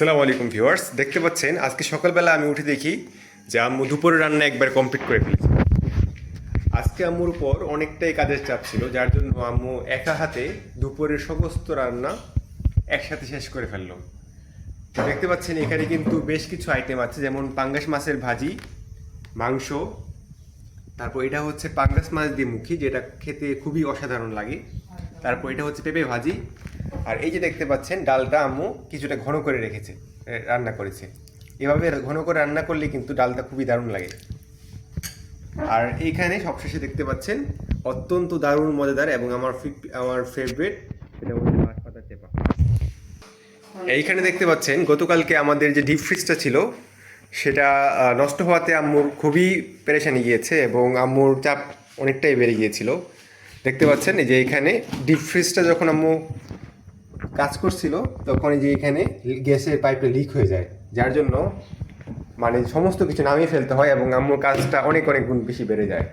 আসসালামু আলাইকুম ভিউয়ার্স, দেখতে পাচ্ছেন, আজকে সকালবেলা আমি উঠে দেখি যে আম্মু দুপুরের রান্না একবার কমপ্লিট করে ফেলেছে। আজকে আম্মুর উপর অনেকটাই কাজের চাপ ছিল, যার জন্য আম্মু একা হাতে দুপুরের সমস্ত রান্না একসাথে শেষ করে ফেলল। দেখতে পাচ্ছেন, এখানে কিন্তু বেশ কিছু আইটেম আছে, যেমন পাঙ্গাস মাছের ভাজি, মাংস, তারপর এটা হচ্ছে পাঙ্গাস মাছ দিয়ে মুখী, যেটা খেতে খুবই অসাধারণ লাগে। তারপর এটা হচ্ছে পেঁপে ভাজি আর এই যে দেখতে পাচ্ছেন, ডালটা আম্মু কিছুটা ঘন করে রেখেছে রান্না করেছে। এভাবে ঘন করে রান্না করলে কিন্তু ডালটা খুবই দারুণ লাগে। আর এইখানে সবশেষে দেখতে পাচ্ছেন, অত্যন্ত দারুণ, মজাদার এবং আমার আমার ফেভারিট এটা হচ্ছে চেপা। এইখানে দেখতে পাচ্ছেন, গতকালকে আমাদের যে ডিপ ফ্রিজটা ছিল, সেটা নষ্ট হওয়াতে আম্মুর খুবই পেরেশানি গিয়েছে এবং আম্মুর চাপ অনেকটাই বেড়ে গিয়েছিল। দেখতে পাচ্ছেন, এই যে এখানে ডিপ ফ্রিজটা যখন আম্মু কাজ করছিল তখন যে এখানে গ্যাসের পাইপটা লিক হয়ে যায়, যার জন্য মানে সমস্ত কিছু নামিয়ে ফেলতে হয় এবং আম্মুর কাজটা অনেক অনেক গুণ বেশি বেড়ে যায়।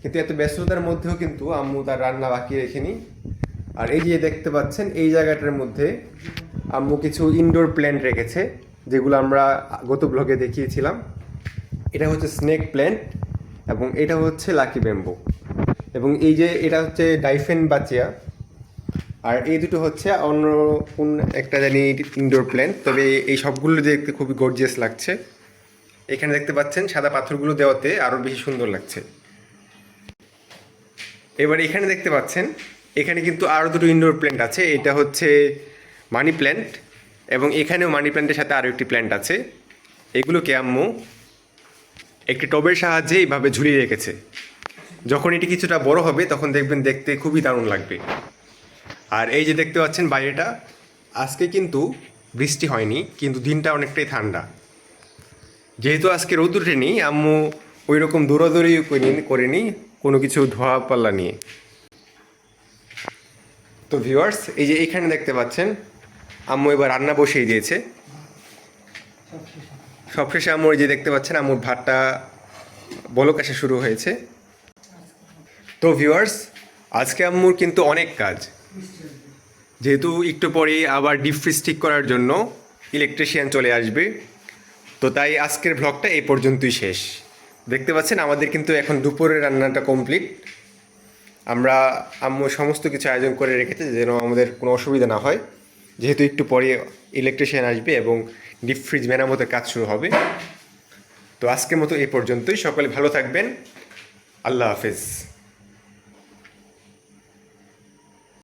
কিন্তু এত ব্যস্ততার মধ্যেও কিন্তু আম্মু তার রান্না বাকি রেখেনি। আর এই যে দেখতে পাচ্ছেন, এই জায়গাটার মধ্যে আম্মু কিছু ইনডোর প্ল্যান্ট রেখেছে, যেগুলো আমরা গত ব্লগে দেখিয়েছিলাম। এটা হচ্ছে স্নেক প্ল্যান্ট এবং এটা হচ্ছে লাকি ব্যাম্বো এবং এই যে এটা হচ্ছে ডাইফেন বাচিয়া আর এই দুটো হচ্ছে অন্য কোন একটা জানি ইনডোর প্ল্যান্ট তবে এই সবগুলো দেখতে খুবই গর্জিয়াস লাগছে। এখানে দেখতে পাচ্ছেন সাদা পাথরগুলো দেওয়াতে আরও বেশি সুন্দর লাগছে। এবার এখানে দেখতে পাচ্ছেন, এখানে কিন্তু আরও দুটো ইনডোর প্ল্যান্ট আছে, এটা হচ্ছে মানি প্ল্যান্ট এবং এখানেও মানি প্ল্যান্টের সাথে আরও একটি প্ল্যান্ট আছে। এগুলোকে আম্মু একটি টবের সাহায্যে এইভাবে ঝুলিয়ে রেখেছে। যখন এটি কিছুটা বড় হবে, তখন দেখবেন দেখতে খুবই দারুণ লাগবে। আর এই যে দেখতে পাচ্ছেন বাইরেটা, আজকে কিন্তু বৃষ্টি হয়নি, কিন্তু দিনটা অনেকটাই ঠান্ডা। যেহেতু আজকে রোদ উঠেনি আম্মু ওই রকম দৌড়াদৌড়ি করিনি- কোনো কিছু ধোয়া পাল্লা নিয়ে। তো ভিউয়ার্স এই যে এখানে দেখতে পাচ্ছেন, আম্মু এবার রান্না বসিয়ে দিয়েছে। সবশেষে আম্মু যে দেখতে পাচ্ছেন, আম্মুর ভাতটা বলক আসা শুরু হয়েছে। তো ভিউয়ার্স আজকে আম্মুর কিন্তু অনেক কাজ। যেহেতু একটু পরে আবার ডিপ ফ্রিজ ঠিক করার জন্য ইলেকট্রিশিয়ান চলে আসবে, তো তাই আজকের ব্লগটা এই পর্যন্তই শেষ। দেখতে পাচ্ছেন, আমাদের কিন্তু এখন দুপুরের রান্নাটা কমপ্লিট আমরা আম্মু সমস্ত কিছু আয়োজন করে রেখেছে যেন আমাদের কোনো অসুবিধা না হয়। যেহেতু একটু পরে ইলেকট্রিশিয়ান আসবে এবং ডিপ ফ্রিজ মেরামতের কাজ শুরু হবে। তো আজকের মতো এই পর্যন্তই। সকলে ভালো থাকবেন। আল্লাহ হাফেজ।